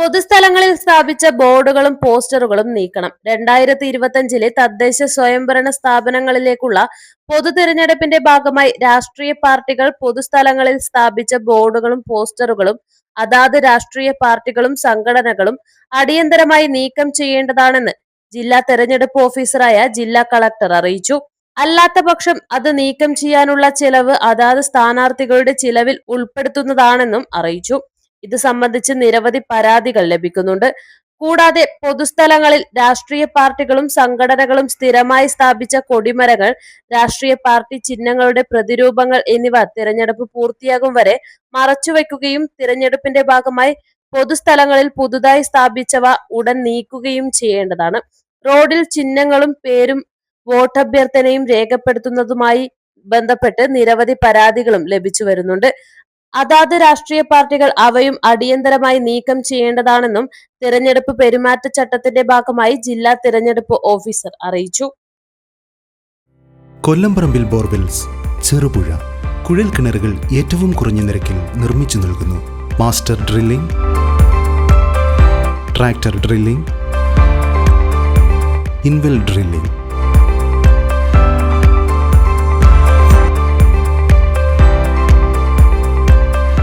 പൊതുസ്ഥലങ്ങളിൽ സ്ഥാപിച്ച ബോർഡുകളും പോസ്റ്ററുകളും നീക്കണം. രണ്ടായിരത്തി ഇരുപത്തിയഞ്ചിലെ തദ്ദേശ സ്വയംഭരണ സ്ഥാപനങ്ങളിലേക്കുള്ള പൊതു തിരഞ്ഞെടുപ്പിന്റെ ഭാഗമായി രാഷ്ട്രീയ പാർട്ടികൾ പൊതുസ്ഥലങ്ങളിൽ സ്ഥാപിച്ച ബോർഡുകളും പോസ്റ്ററുകളും അതാത് രാഷ്ട്രീയ പാർട്ടികളും സംഘടനകളും അടിയന്തരമായി നീക്കം ചെയ്യേണ്ടതാണെന്ന് ജില്ലാ തെരഞ്ഞെടുപ്പ് ഓഫീസറായ ജില്ലാ കളക്ടർ അറിയിച്ചു. അല്ലാത്ത പക്ഷം അത് നീക്കം ചെയ്യാനുള്ള ചെലവ് അതാത് സ്ഥാനാർത്ഥികളുടെ ചിലവിൽ ഉൾപ്പെടുത്തുന്നതാണെന്നും അറിയിച്ചു. ഇത് സംബന്ധിച്ച് നിരവധി പരാതികൾ ലഭിക്കുന്നുണ്ട്. കൂടാതെ പൊതുസ്ഥലങ്ങളിൽ രാഷ്ട്രീയ പാർട്ടികളും സംഘടനകളും സ്ഥിരമായി സ്ഥാപിച്ച കൊടിമരങ്ങൾ രാഷ്ട്രീയ പാർട്ടി ചിഹ്നങ്ങളുടെ പ്രതിരൂപങ്ങൾ എന്നിവ തിരഞ്ഞെടുപ്പ് പൂർത്തിയാകും വരെ മറച്ചുവെക്കുകയും തിരഞ്ഞെടുപ്പിന്റെ ഭാഗമായി പൊതുസ്ഥലങ്ങളിൽ പുതുതായി സ്ഥാപിച്ചവ ഉടൻ നീക്കുകയും ചെയ്യേണ്ടതാണ്. റോഡിൽ ചിഹ്നങ്ങളും പേരും വോട്ടഭ്യർത്ഥനയും രേഖപ്പെടുത്തുന്നതുമായി ബന്ധപ്പെട്ട് നിരവധി പരാതികളും ലഭിച്ചു വരുന്നുണ്ട് അതാത് രാഷ്ട്രീയ പാർട്ടികൾ അവയും അടിയന്തരമായി നീക്കം ചെയ്യേണ്ടതാണെന്നും തിരഞ്ഞെടുപ്പ് പെരുമാറ്റച്ചട്ടത്തിന്റെ ഭാഗമായി ജില്ലാ തിരഞ്ഞെടുപ്പ് ഓഫീസർ അറിയിച്ചു. കൊല്ലംപറമ്പിൽ ബോർവെൽസ് ചെറുപുഴ കുഴൽ കിണറുകൾ ഏറ്റവും കുറഞ്ഞ നിരക്കിൽ നിർമ്മിച്ചു നൽകുന്നു. Master drilling tractor drilling in well drilling.